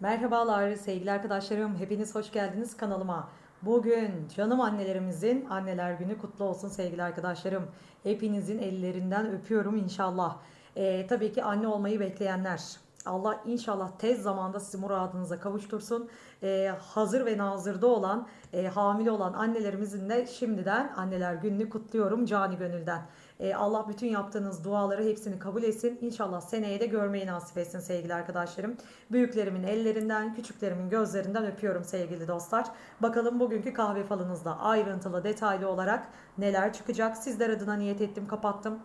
Merhabalar sevgili arkadaşlarım. Hepiniz hoş geldiniz kanalıma. Bugün canım annelerimizin anneler günü kutlu olsun sevgili arkadaşlarım. Hepinizin ellerinden öpüyorum inşallah. Ee, tabii ki anne olmayı bekleyenler. Allah inşallah tez zamanda sizi muradınıza kavuştursun. Ee, hazır ve nazırda olan, e, hamile olan annelerimizin de şimdiden anneler gününü kutluyorum cani gönülden. Ee, Allah bütün yaptığınız duaları hepsini kabul etsin. İnşallah seneye de görmeyi nasip etsin sevgili arkadaşlarım. Büyüklerimin ellerinden, küçüklerimin gözlerinden öpüyorum sevgili dostlar. Bakalım bugünkü kahve falınızda ayrıntılı, detaylı olarak neler çıkacak. Sizler adına niyet ettim, kapattım.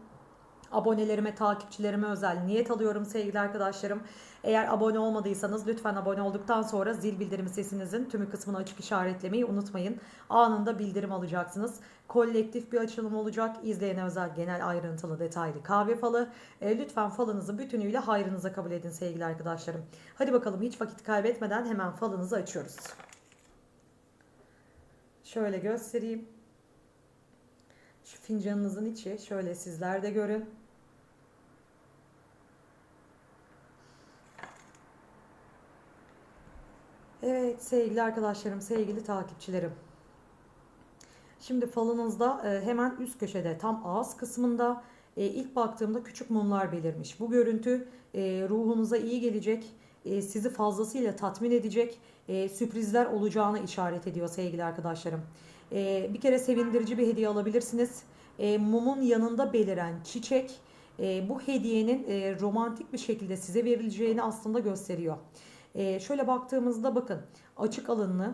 Abonelerime, takipçilerime özel niyet alıyorum sevgili arkadaşlarım. Eğer abone olmadıysanız lütfen abone olduktan sonra zil bildirim sesinizin tümü kısmını açık işaretlemeyi unutmayın. Anında bildirim alacaksınız. Kolektif bir açılım olacak. İzleyene özel genel ayrıntılı detaylı kahve falı. E, lütfen falınızı bütünüyle hayrınıza kabul edin sevgili arkadaşlarım. Hadi bakalım hiç vakit kaybetmeden hemen falınızı açıyoruz. Şöyle göstereyim. Şu fincanınızın içi şöyle sizler de görün. Evet sevgili arkadaşlarım, sevgili takipçilerim. Şimdi falınızda e, hemen üst köşede tam ağız kısmında e, ilk baktığımda küçük mumlar belirmiş. Bu görüntü e, ruhunuza iyi gelecek, sizi fazlasıyla tatmin edecek sürprizler olacağını işaret ediyor sevgili arkadaşlarım. Bir kere sevindirici bir hediye alabilirsiniz. Mumun yanında beliren çiçek bu hediyenin romantik bir şekilde size verileceğini aslında gösteriyor. E, şöyle baktığımızda bakın açık alınlı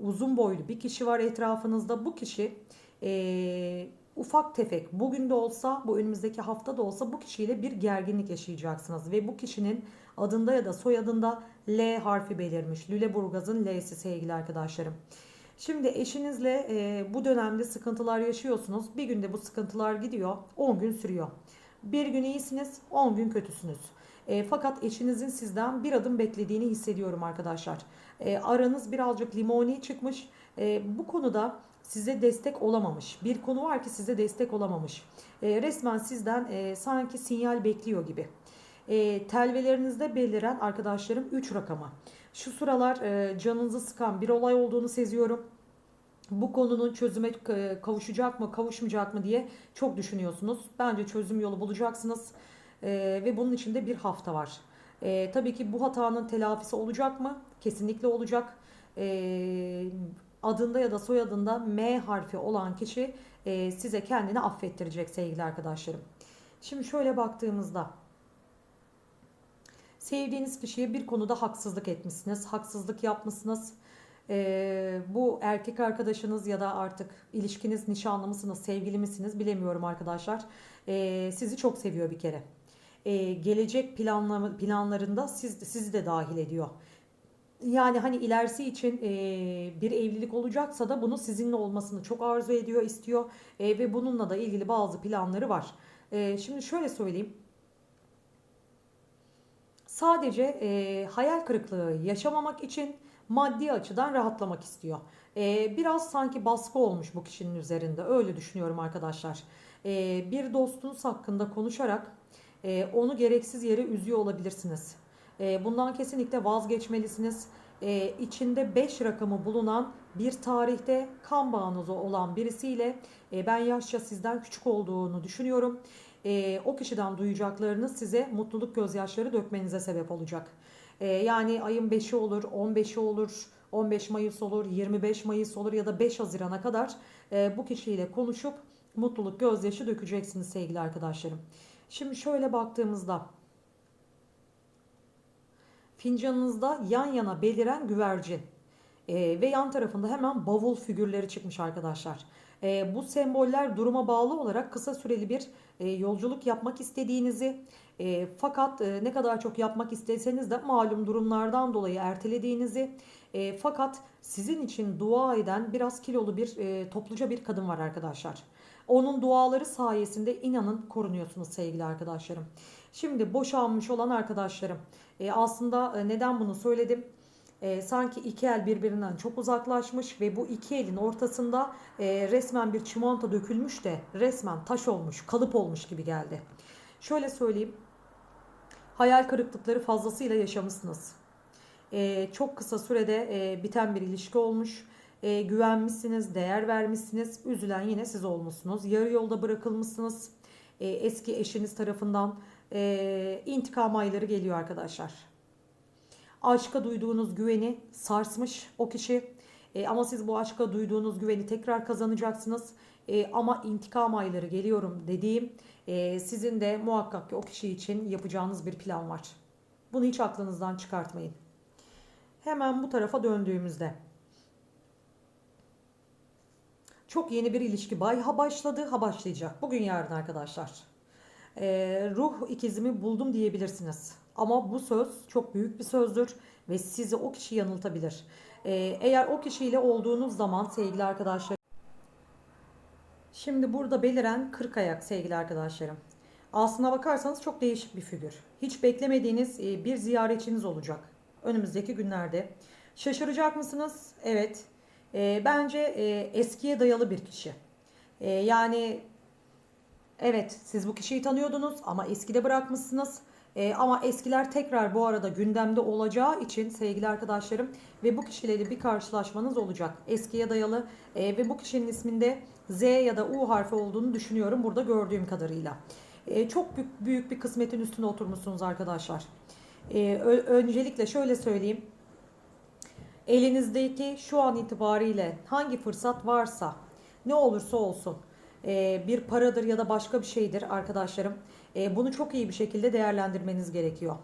uzun boylu bir kişi var etrafınızda. Bu kişi e, ufak tefek bugün de olsa bu önümüzdeki hafta da olsa bu kişiyle bir gerginlik yaşayacaksınız. Ve bu kişinin adında ya da soyadında L harfi belirmiş. Lüleburgaz'ın L'si sevgili arkadaşlarım. Şimdi eşinizle e, bu dönemde sıkıntılar yaşıyorsunuz. Bir günde bu sıkıntılar gidiyor. 10 gün sürüyor. Bir gün iyisiniz, 10 gün kötüsünüz. E, fakat eşinizin sizden bir adım beklediğini hissediyorum arkadaşlar. E, aranız birazcık limoni çıkmış. E, bu konuda size destek olamamış. Bir konu var ki size destek olamamış. E, resmen sizden e, sanki sinyal bekliyor gibi. E, telvelerinizde beliren arkadaşlarım 3 rakamı. Şu sıralar e, canınızı sıkan bir olay olduğunu seziyorum bu konunun çözüme e, kavuşacak mı, kavuşmayacak mı diye çok düşünüyorsunuz. Bence çözüm yolu bulacaksınız ee, ve bunun için de bir hafta var. Ee, tabii ki bu hatanın telafisi olacak mı? Kesinlikle olacak. Ee, adında ya da soyadında M harfi olan kişi e, size kendini affettirecek sevgili arkadaşlarım. Şimdi şöyle baktığımızda sevdiğiniz kişiye bir konuda haksızlık etmişsiniz, haksızlık yapmışsınız. Ee, bu erkek arkadaşınız ya da artık ilişkiniz nişanlı mısınız, sevgili misiniz bilemiyorum arkadaşlar. Ee, sizi çok seviyor bir kere. Ee, gelecek planla, planlarında siz, sizi de dahil ediyor. Yani hani ilerisi için e, bir evlilik olacaksa da bunu sizinle olmasını çok arzu ediyor, istiyor E, ve bununla da ilgili bazı planları var. E, şimdi şöyle söyleyeyim. Sadece e, hayal kırıklığı yaşamamak için maddi açıdan rahatlamak istiyor. E, biraz sanki baskı olmuş bu kişinin üzerinde. Öyle düşünüyorum arkadaşlar. E, bir dostunuz hakkında konuşarak e, onu gereksiz yere üzüyor olabilirsiniz. E, bundan kesinlikle vazgeçmelisiniz. E, içinde 5 rakamı bulunan bir tarihte kan bağınız olan birisiyle e, ben yaşça sizden küçük olduğunu düşünüyorum. E, o kişiden duyacaklarınız size mutluluk gözyaşları dökmenize sebep olacak. E, yani ayın 5'i olur, 15'i olur, 15 Mayıs olur, 25 Mayıs olur ya da 5 Haziran'a kadar e, bu kişiyle konuşup mutluluk gözyaşı dökeceksiniz sevgili arkadaşlarım. Şimdi şöyle baktığımızda fincanınızda yan yana beliren güvercin e, ve yan tarafında hemen bavul figürleri çıkmış arkadaşlar. E, bu semboller duruma bağlı olarak kısa süreli bir e, yolculuk yapmak istediğinizi e, fakat e, ne kadar çok yapmak isteseniz de malum durumlardan dolayı ertelediğinizi e, fakat sizin için dua eden biraz kilolu bir e, topluca bir kadın var arkadaşlar. Onun duaları sayesinde inanın korunuyorsunuz sevgili arkadaşlarım. Şimdi boşanmış olan arkadaşlarım e, aslında e, neden bunu söyledim? E, sanki iki el birbirinden çok uzaklaşmış ve bu iki elin ortasında e, resmen bir çimento dökülmüş de resmen taş olmuş, kalıp olmuş gibi geldi. Şöyle söyleyeyim. Hayal kırıklıkları fazlasıyla yaşamışsınız. e, çok kısa sürede e, biten bir ilişki olmuş. E, güvenmişsiniz, değer vermişsiniz. Üzülen yine siz olmuşsunuz. Yarı yolda bırakılmışsınız. E, eski eşiniz tarafından e, intikam ayları geliyor arkadaşlar. Aşka duyduğunuz güveni sarsmış o kişi. E, ama siz bu aşka duyduğunuz güveni tekrar kazanacaksınız. E, ama intikam ayları geliyorum dediğim e, sizin de muhakkak ki o kişi için yapacağınız bir plan var. Bunu hiç aklınızdan çıkartmayın. Hemen bu tarafa döndüğümüzde çok yeni bir ilişki bay ha başladı ha başlayacak. Bugün yarın arkadaşlar. Ee, ruh ikizimi buldum diyebilirsiniz. Ama bu söz çok büyük bir sözdür ve sizi o kişi yanıltabilir. Ee, eğer o kişiyle olduğunuz zaman sevgili arkadaşlar Şimdi burada beliren 40 ayak sevgili arkadaşlarım. Aslına bakarsanız çok değişik bir figür. Hiç beklemediğiniz e, bir ziyaretçiniz olacak önümüzdeki günlerde. Şaşıracak mısınız? Evet. E, bence e, eskiye dayalı bir kişi. E, yani evet siz bu kişiyi tanıyordunuz ama eskide bırakmışsınız. E, ama eskiler tekrar bu arada gündemde olacağı için sevgili arkadaşlarım ve bu kişiyle bir karşılaşmanız olacak. Eskiye dayalı e, ve bu kişinin isminde Z ya da U harfi olduğunu düşünüyorum burada gördüğüm kadarıyla. E, çok büyük, büyük bir kısmetin üstüne oturmuşsunuz arkadaşlar. E, öncelikle şöyle söyleyeyim. Elinizdeki şu an itibariyle hangi fırsat varsa ne olursa olsun e, bir paradır ya da başka bir şeydir arkadaşlarım. E, bunu çok iyi bir şekilde değerlendirmeniz gerekiyor.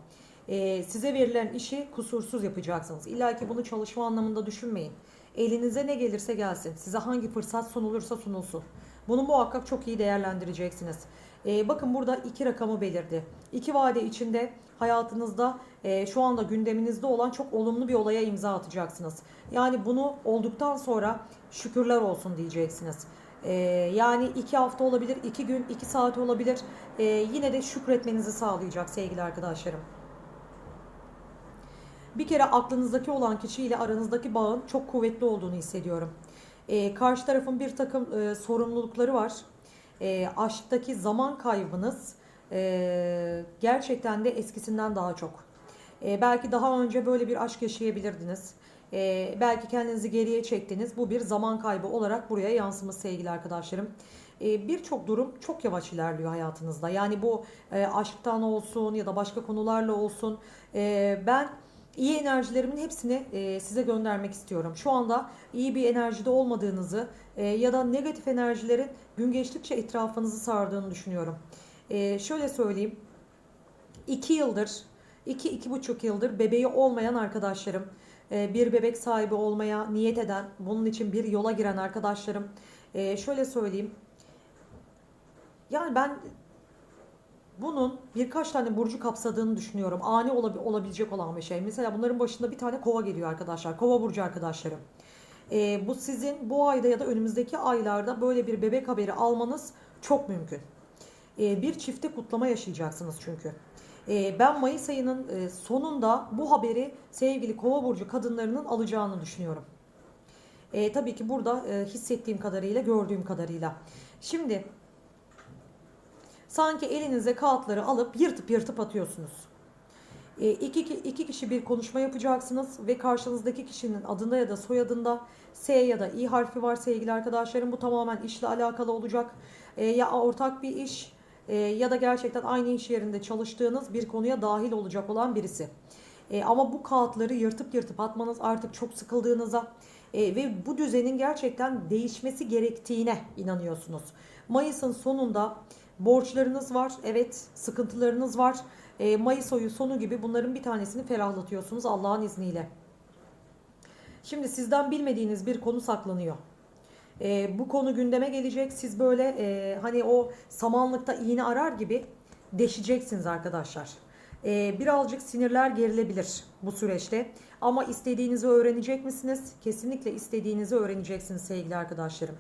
E, size verilen işi kusursuz yapacaksınız. İlla ki bunu çalışma anlamında düşünmeyin. Elinize ne gelirse gelsin. Size hangi fırsat sunulursa sunulsun. Bunu muhakkak çok iyi değerlendireceksiniz. E, bakın burada iki rakamı belirdi. İki vade içinde hayatınızda e, şu anda gündeminizde olan çok olumlu bir olaya imza atacaksınız. Yani bunu olduktan sonra şükürler olsun diyeceksiniz. E, yani iki hafta olabilir, iki gün, iki saat olabilir. E, yine de şükretmenizi sağlayacak sevgili arkadaşlarım. Bir kere aklınızdaki olan kişiyle aranızdaki bağın çok kuvvetli olduğunu hissediyorum. E, karşı tarafın bir takım e, sorumlulukları var. E, aşktaki zaman kaybınız e, gerçekten de eskisinden daha çok. E, belki daha önce böyle bir aşk yaşayabilirdiniz. E, belki kendinizi geriye çektiniz. Bu bir zaman kaybı olarak buraya yansımış sevgili arkadaşlarım. E, Birçok durum çok yavaş ilerliyor hayatınızda. Yani bu e, aşktan olsun ya da başka konularla olsun. E, ben iyi enerjilerimin hepsini e, size göndermek istiyorum. Şu anda iyi bir enerjide olmadığınızı e, ya da negatif enerjilerin gün geçtikçe etrafınızı sardığını düşünüyorum. E, şöyle söyleyeyim. 2 yıldır, 2-2,5 yıldır bebeği olmayan arkadaşlarım, e, bir bebek sahibi olmaya niyet eden, bunun için bir yola giren arkadaşlarım, e, şöyle söyleyeyim. Yani ben bunun birkaç tane burcu kapsadığını düşünüyorum. Ani olab- olabilecek olan bir şey. Mesela bunların başında bir tane kova geliyor arkadaşlar. Kova burcu arkadaşlarım. Ee, bu sizin bu ayda ya da önümüzdeki aylarda böyle bir bebek haberi almanız çok mümkün. Ee, bir çifte kutlama yaşayacaksınız çünkü. Ee, ben Mayıs ayının e, sonunda bu haberi sevgili kova burcu kadınlarının alacağını düşünüyorum. Ee, tabii ki burada e, hissettiğim kadarıyla, gördüğüm kadarıyla. Şimdi sanki elinize kağıtları alıp yırtıp yırtıp atıyorsunuz. E, iki, iki kişi bir konuşma yapacaksınız ve karşınızdaki kişinin adında ya da soyadında S ya da İ harfi var sevgili arkadaşlarım. Bu tamamen işle alakalı olacak. E, ya ortak bir iş e, ya da gerçekten aynı iş yerinde çalıştığınız bir konuya dahil olacak olan birisi. E, ama bu kağıtları yırtıp yırtıp atmanız artık çok sıkıldığınıza e, ve bu düzenin gerçekten değişmesi gerektiğine inanıyorsunuz. Mayıs'ın sonunda borçlarınız var, evet sıkıntılarınız var. E, Mayıs ayı sonu gibi bunların bir tanesini ferahlatıyorsunuz Allah'ın izniyle. Şimdi sizden bilmediğiniz bir konu saklanıyor. E, bu konu gündeme gelecek. Siz böyle e, hani o samanlıkta iğne arar gibi deşeceksiniz arkadaşlar. E, birazcık sinirler gerilebilir bu süreçte. Ama istediğinizi öğrenecek misiniz? Kesinlikle istediğinizi öğreneceksiniz sevgili arkadaşlarım.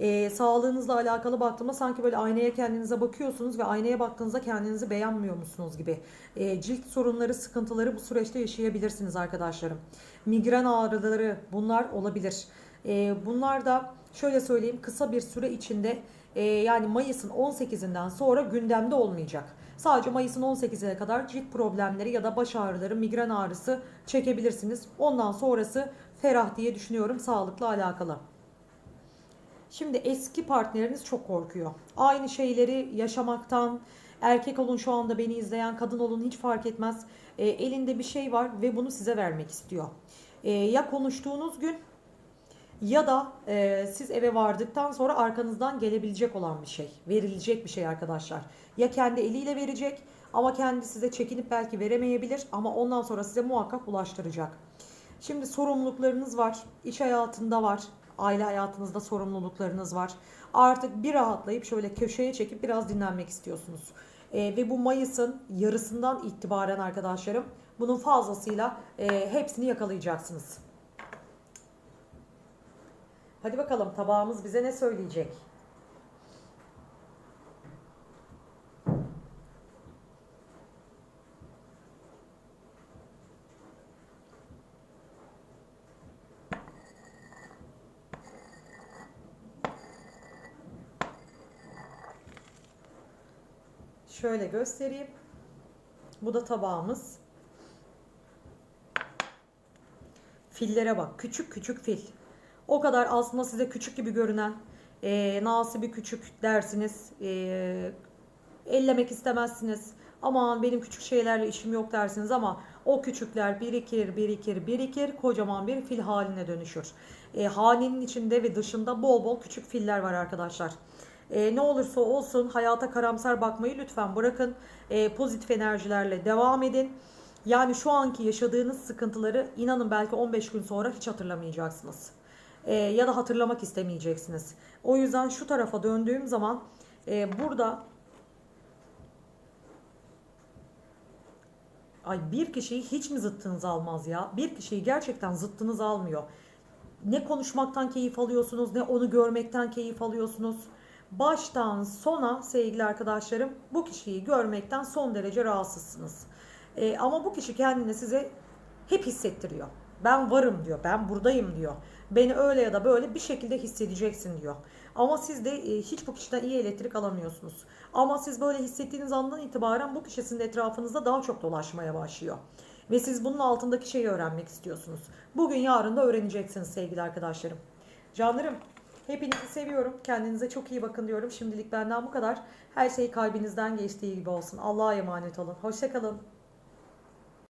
E, sağlığınızla alakalı baktığımda sanki böyle aynaya kendinize bakıyorsunuz ve aynaya baktığınızda kendinizi beğenmiyor musunuz gibi. E, cilt sorunları, sıkıntıları bu süreçte yaşayabilirsiniz arkadaşlarım. Migren ağrıları bunlar olabilir. E, bunlar da şöyle söyleyeyim kısa bir süre içinde e, yani Mayıs'ın 18'inden sonra gündemde olmayacak. Sadece Mayıs'ın 18'ine kadar cilt problemleri ya da baş ağrıları, migren ağrısı çekebilirsiniz. Ondan sonrası ferah diye düşünüyorum sağlıkla alakalı. Şimdi eski partneriniz çok korkuyor. Aynı şeyleri yaşamaktan, erkek olun şu anda beni izleyen, kadın olun hiç fark etmez. E, elinde bir şey var ve bunu size vermek istiyor. E, ya konuştuğunuz gün ya da e, siz eve vardıktan sonra arkanızdan gelebilecek olan bir şey, verilecek bir şey arkadaşlar. Ya kendi eliyle verecek ama kendi size çekinip belki veremeyebilir ama ondan sonra size muhakkak ulaştıracak. Şimdi sorumluluklarınız var, iş hayatında var, aile hayatınızda sorumluluklarınız var. Artık bir rahatlayıp şöyle köşeye çekip biraz dinlenmek istiyorsunuz. E, ve bu Mayıs'ın yarısından itibaren arkadaşlarım bunun fazlasıyla e, hepsini yakalayacaksınız. Hadi bakalım tabağımız bize ne söyleyecek? Şöyle göstereyim. Bu da tabağımız. Fillere bak. Küçük küçük fil. O kadar aslında size küçük gibi görünen e, nasibi küçük dersiniz. E, ellemek istemezsiniz. Aman benim küçük şeylerle işim yok dersiniz ama o küçükler birikir, birikir, birikir, kocaman bir fil haline dönüşür. E, hanenin içinde ve dışında bol bol küçük filler var arkadaşlar. E, ne olursa olsun hayata karamsar bakmayı lütfen bırakın. E, pozitif enerjilerle devam edin. Yani şu anki yaşadığınız sıkıntıları inanın belki 15 gün sonra hiç hatırlamayacaksınız. E, ya da hatırlamak istemeyeceksiniz. O yüzden şu tarafa döndüğüm zaman e, burada Ay bir kişiyi hiç mi zıttınız almaz ya? Bir kişiyi gerçekten zıttınız almıyor. Ne konuşmaktan keyif alıyorsunuz ne onu görmekten keyif alıyorsunuz. Baştan sona sevgili arkadaşlarım bu kişiyi görmekten son derece rahatsızsınız. Ee, ama bu kişi kendini size hep hissettiriyor. Ben varım diyor, ben buradayım diyor. Beni öyle ya da böyle bir şekilde hissedeceksin diyor. Ama siz de e, hiç bu kişiden iyi elektrik alamıyorsunuz. Ama siz böyle hissettiğiniz andan itibaren bu kişi sizin etrafınızda daha çok dolaşmaya başlıyor. Ve siz bunun altındaki şeyi öğrenmek istiyorsunuz. Bugün yarın da öğreneceksiniz sevgili arkadaşlarım. Canlarım hepinizi seviyorum. Kendinize çok iyi bakın diyorum. Şimdilik benden bu kadar. Her şey kalbinizden geçtiği gibi olsun. Allah'a emanet olun. Hoşçakalın.